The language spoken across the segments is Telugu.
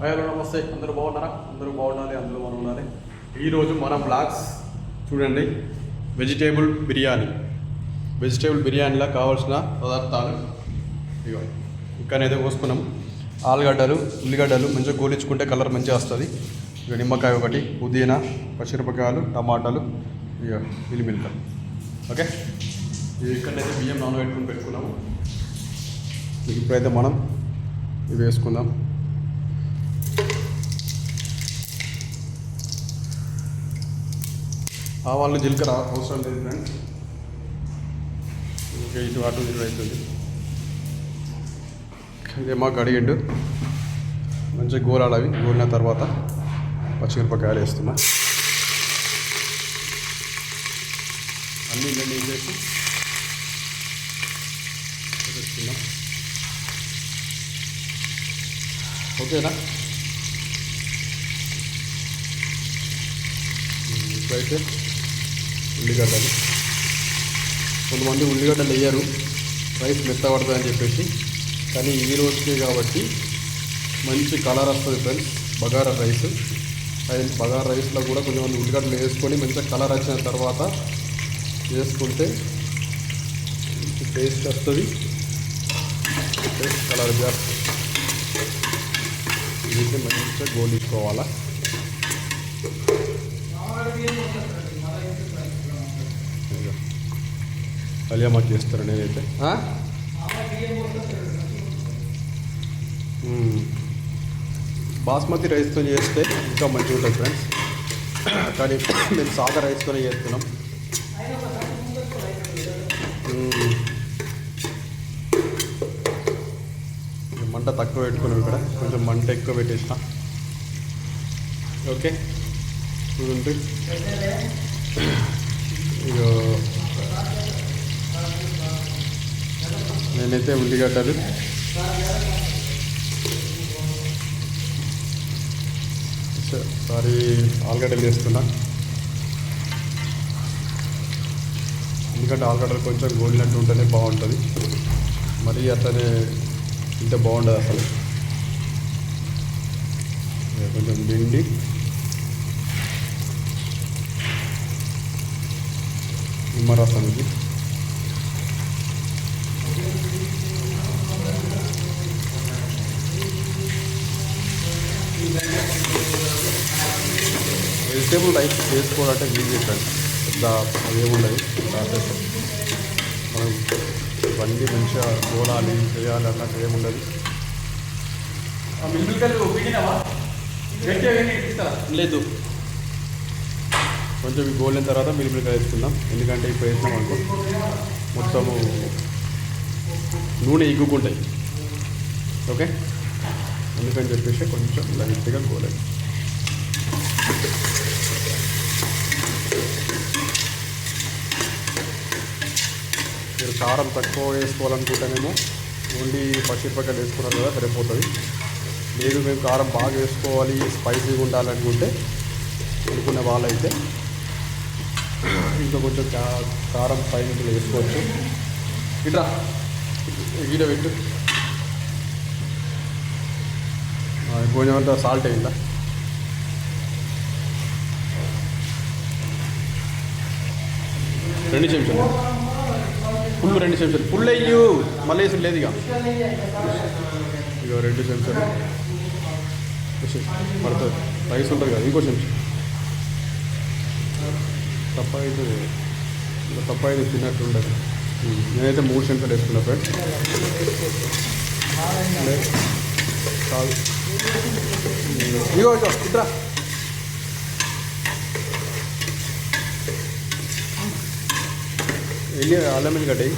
హలో నమస్తే. అందరూ బాగున్నారా? అందరూ బాగుండాలి అందరూ మనం ఉండాలి ఈరోజు మన బ్లాగ్స్ చూడండి. వెజిటేబుల్ బిర్యానీ. వెజిటేబుల్ బిర్యానీలో కావాల్సిన పదార్థాలు. ఇగో ఇక్కడైతే కోసుకున్నాం ఆలుగడ్డలు ఉల్లిగడ్డలు మంచిగా గోలించుకుంటే కలర్ మంచిగా వస్తుంది. ఇక నిమ్మకాయ ఒకటి పుదీనా పచ్చిమిరపకాయలు టమాటాలు ఇక మిల్లిమిల్క. ఓకే? ఇక్కడైతే బియ్యం నానబెట్టుకుని పెట్టుకున్నాము. ఇప్పుడైతే మనం ఇవి వేసుకుందాం. ఆవాళ్ళు జీలకర్ర అవసరం లేదు ఫ్రెండ్స్ ఇంకా ఇటు అటు ఇటు అవుతుంది. ఇదేమో కడిగిండు మంచిగా గోలాలు అవి. గోలిన తర్వాత పచ్చిమిరపకాయలు వేస్తున్నా అన్నీ నేను వేసేసి వేసుకుందాం ఓకేనా? ఇప్పుడైతే ఉల్లిగడ్డలు. కొంతమంది ఉల్లిగడ్డలు వేయరు. రైస్ మెత్తబడుతుందని చెప్పేసి. కానీ ఈ రోజుకే కాబట్టి మంచి కలర్ వస్తుంది friends. Bagara rice. And bagara రైస్లో కూడా కొంతమంది ఉల్లిగడ్డలు వేసుకొని మంచిగా కలర్ వచ్చిన తర్వాత వేసుకుంటే మంచి టేస్ట్ వస్తుంది. టేస్ట్ కలర్ చేస్తుంది ఇది మంచిగా గోలించుకోవాలా? కళ్యామాకి చేస్తారు నేనైతే. బాస్మతి రైస్తో చేస్తే ఇంకా మంచిగా ఉంటుంది ఫ్రెండ్స్. కానీ మేము సాదా రైస్తోనే చేస్తున్నాం. మంట తక్కువ పెట్టుకున్నాం ఇక్కడ. కొంచెం మంట ఎక్కువ పెట్టేసిన. ఓకే. చూడండి ఇక నేనైతే ఉల్లిగడ్డలు. సారీ ఆలుగడ్డలు వేస్తున్నా ఎందుకంటే ఆలుగడ్డలు కొంచెం గోలినట్టు ఉంటేనే బాగుంటుంది. మరీ అట్లనే తింటే బాగుండదు అసలు. కొంచెం దిండి నిమ్మరసం ఇది వెజిటేబుల్ రైస్ చేసుకోవాలంటే ఈజీ ఫ్రెండ్స్ పెద్ద అదేముండదు ప్రాసెస్ మనం ఇవన్నీ మంచిగా గోలాలి చేయాలి అన్నట్టు ఏముండదు లేదు. కొంచెం గోలిన తర్వాత మిల్మిల్గా వేసుకుందాం. ఎందుకంటే ఇప్పుడు వేసినాం అనుకో. మొత్తము నూనె ఇగ్గుకుంటాయి ఓకే? అందుకని చెప్పేసి కొంచెం లైట్గా గోలేదు కారం తక్కువ వేసుకోవాలనుకుంటేనేమో ఓన్లీ పచ్చిమిరపకాయలు వేసుకున్నారు కదా సరిపోతుంది. లేదు మేము కారం బాగా వేసుకోవాలి స్పైసీగా ఉండాలనుకుంటే అనుకునే వాళ్ళైతే ఇంకా కొంచెం కారం పైన వేసుకోవచ్చు. ఇట్లా. ఈడ పెట్టు. ఆ, కొంచెం అంతా సాల్ట్ అయిందా? రెండు చెంచాలు ఫుల్ రెండు సెన్సర్. ఫుల్ అయ్యు. మళ్ళీ లేదు ఇక. ఇక రెండు సెన్సర్. పడుతుంది. రైస్ ఉంటుంది కదా ఇంకో సెన్సర్. తప్ప అయితే ఇంకా తప్ప అయితే తిన్నట్టు ఉండదు. నేనైతే మూడు సెన్సర్ వేసుకున్నా ఫ్రెండ్ కాదు. ఇగో ఇగో ఇట్రా. వెళ్ళి అల్లం ఎల్లిగడ్డ వేయి.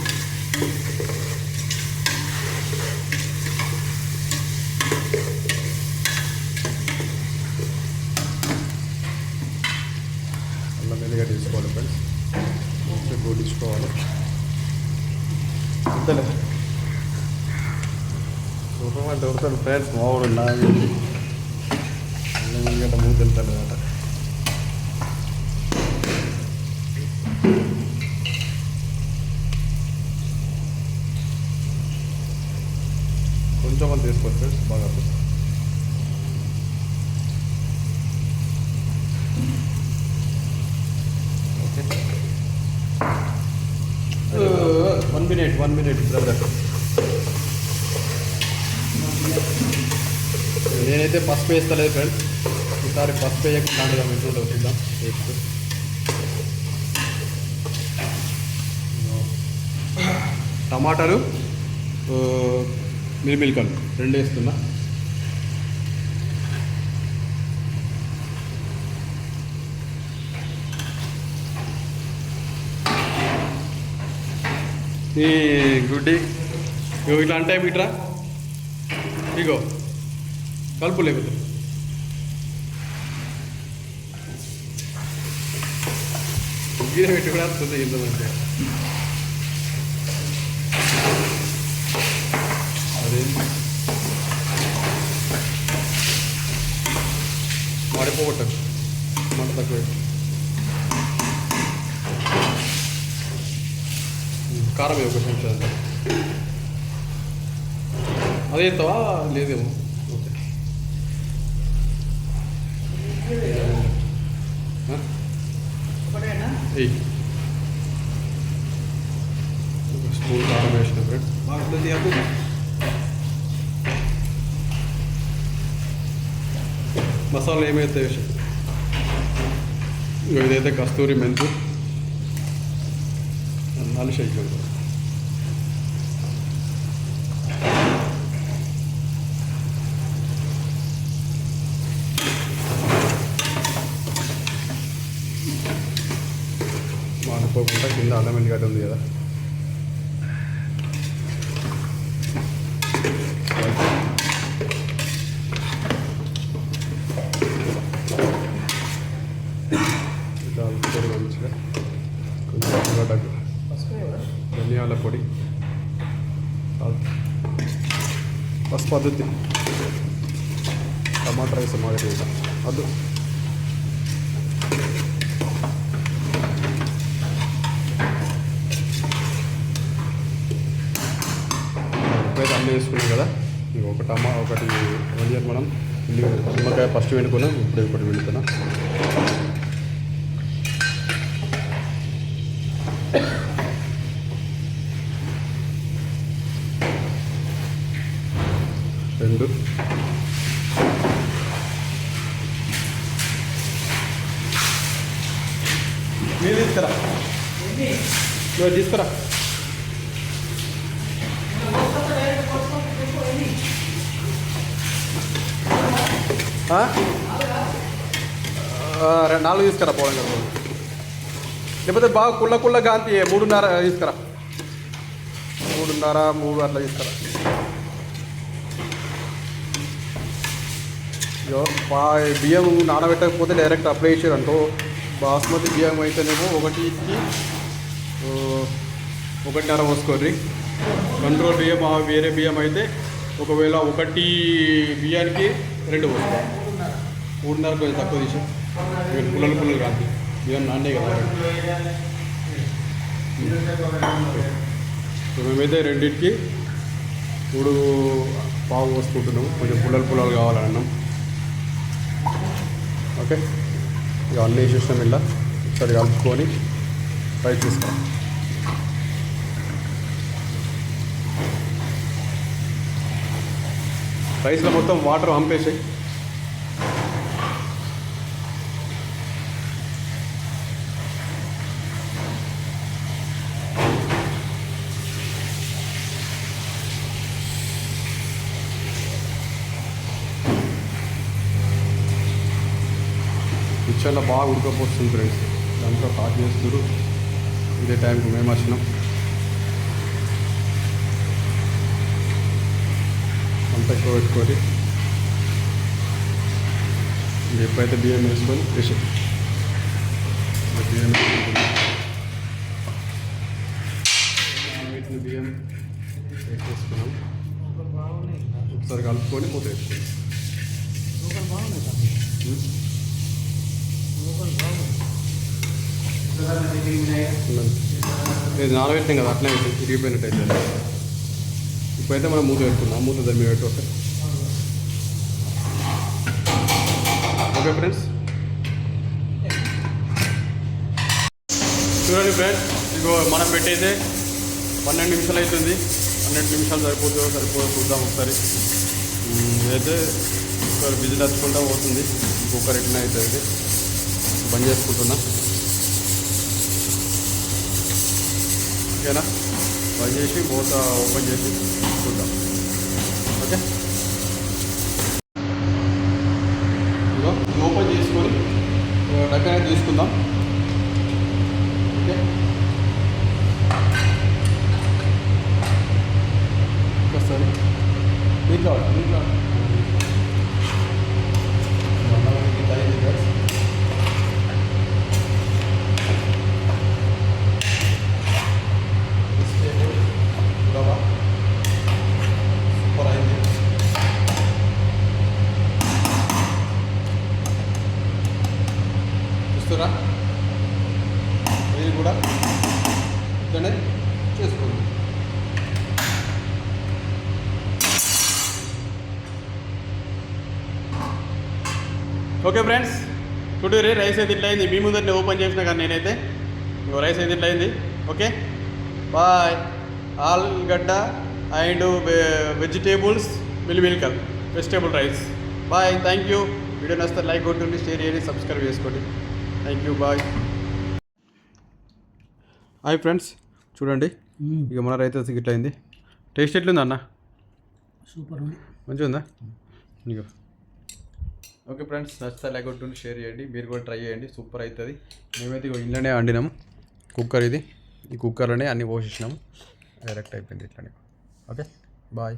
అల్లం ఎల్లిగడ్డ తీసుకోవాలి ఫ్రెండ్స్ మంచిగా గోడించుకోవాలి అంతలే చూడమంటే దొరుకుతాడు ఫ్రెండ్స్ మామూలు నా అల్లం ఎల్లిగడ్డ మూత వెళ్తాడు కదా super friends uh, one minute one minute brother. నేనైతే పసుపు వేస్తలేదు ఫ్రెండ్స్ ఈసారి పసుపు వేయకుండా దాంట్లో ఇంట్లో వచ్చిద్దాం వేస్తూ. టమాటాలు uh, మిల్మిల్కలు. రెండు వేస్తున్నా ఈ గుడ్డి ఇగో ఇట్లా అంటే ఇట్రా. ఇగో కలుపు లేకపోతే. గిర పెట్టి కూడా వస్తుంది ఇంత మంచిగా అదే మాడిపోగొట్టకు మంట తక్కువ. కారం ఒక చెంచా. అదే ఎత్తావా లేదేమో. ఓకే. స్పూన్ కారం వేసిన ఫ్రెండ్ మసాలా ఏమైతే వేసి ఇదైతే కస్తూరి మెంతు. నాలుగు షేక్ మానుకోకుండా కింద అల్లం ఎల్లిగడ్డ ఉంది కదా ఇట్లా పొడి మంచిగా కొంచెం ధనియాల పొడి. సాల్ట్. పసుపు పద్ధతి. టమాటా రైస్ మాదిరి వేసాం వద్దు అన్నీ వేసుకున్నాం కదా. ఇంక ఒక టమా ఒకటి ఆనియన్ మనం. ఉల్లి నిమ్మకాయ ఫస్ట్ వెనుకున్నాం. ఇప్పుడు ఒకటి వెళుతున్నాం రెండు మీరు తీసుకురా నువ్వు తీసుకురా. నాలుగు తీసుకురా పోవడం కదా లేకపోతే బాగా కుళ్ళ కుళ్ళ గాంతి మూడున్నర తీసుకురా. మూడున్నర మూడు అట్లా తీసుకురా. ఇగో బా బియ్యం నానబెట్టకపోతే డైరెక్ట్ అప్లై చేసారు బాస్మతి బియ్యం అయితేనేమో ఒకటికి ఒకటిన్నర పోసుకోర్రి కంట్రోల్ బియ్యం వేరే బియ్యం అయితే ఒకవేళ ఒకటి బియ్యానికి రెండు పోసుకో మూడున్నర కొంచెం తక్కువ తీసి పుల్లలు పుల్లలు కాదు. బియ్యం నాన్నే కదా. మేమైతే రెండింటికి మూడు పావు పోసుకుంటున్నాము. కొంచెం పుల్లలు పుల్లలు కావాలన్నాం. ఓకే? ఇక అన్నీ వేసేసినాం ఇలా ఒకసారి కలుపుకొని ఫ్రై చేసుకో రైస్లో మొత్తం వాటర్ పంపేసాయి. బాగా ఉడకపోతుంది ఫ్రెండ్స్ దాంట్లో హాట్ చేస్తారు ఇదే టైంకి మేము వచ్చినాం. అంత ఎక్కువ పెట్టుకొని. ఎప్పుడైతే బియ్యం వేసుకొని వేసి బియ్యం. వీటిని బియ్యం వేసేసుకున్నాం ఒకసారి కలుపుకొని మూత వేసుకున్నాం? ఇది నానబెట్టాం కదా అట్లే ఇరిగిపోయినట్టు అయితే ఇప్పుడైతే మనం మూత పెట్టుకున్నాం మూత దాని మీద పెట్టు ఓకే? Okay friends? చూడండి ఫ్రెండ్స్ ఇగో మనం పెట్టయితే పన్నెండు నిమిషాలు అవుతుంది. పన్నెండు నిమిషాలు సరిపోతుందో సరిపోదో చూద్దాం ఒకసారి. ఇదైతే ఒకసారి బిజిల్ వచ్చుకుంటా పోతుంది. కుక్కర్ ఎట్లా అవుతుంది. బంద్ చేసుకుంటున్నా. ఓకేనా? బంద్ చేసి మూత ఓపెన్ చేసి చూద్దాం. ఓకే? ఓపెన్ చేసుకొని డక్కనే తీసుకుందాం ఓకే ఒకసారి దీంట్లో దీంట్లో సూపర్ అయింది చూస్తారా మీరు కూడా ఇట్లనే చేసుకోండి ఓకే ఫ్రెండ్స్ చూడరి రైస్ అయితే ఇట్లా అయింది. మీ ముందరనే ఓపెన్ చేసిన కానీ నేనైతే. ఇగో రైస్ అయితే ఇట్లా అయింది. ఓకే బాయ్ ఆలుగడ్డ అండ్ వెజిటేబుల్స్ మిల్ మిల్కల్ vegetable rice bye thank you video నచ్చితే లైక్ కొట్టండి షేర్ చేయండి సబ్స్క్రైబ్ చేసుకోండి. Thank you bye hi friends చూడండి. ఇక మన రైస్ అయితే ఇట్లా అయింది. టేస్ట్ ఎట్లుంది అన్న? సూపర్ ఉంది. మంచిగా ఉందా ఇక ఓకే ఫ్రెండ్స్ నచ్చితే లైక్ కొట్టుండి షేర్ చేయండి. మీరు కూడా ట్రై చేయండి సూపర్ అవుతుంది. మేమైతే ఇంట్లోనే వండినాం. కుక్కర్ ఇది. ఈ కుక్కర్లోనే అన్నీ పోసేసినాము డైరెక్ట్ అయిపోయింది ఇట్లానే. Okay bye.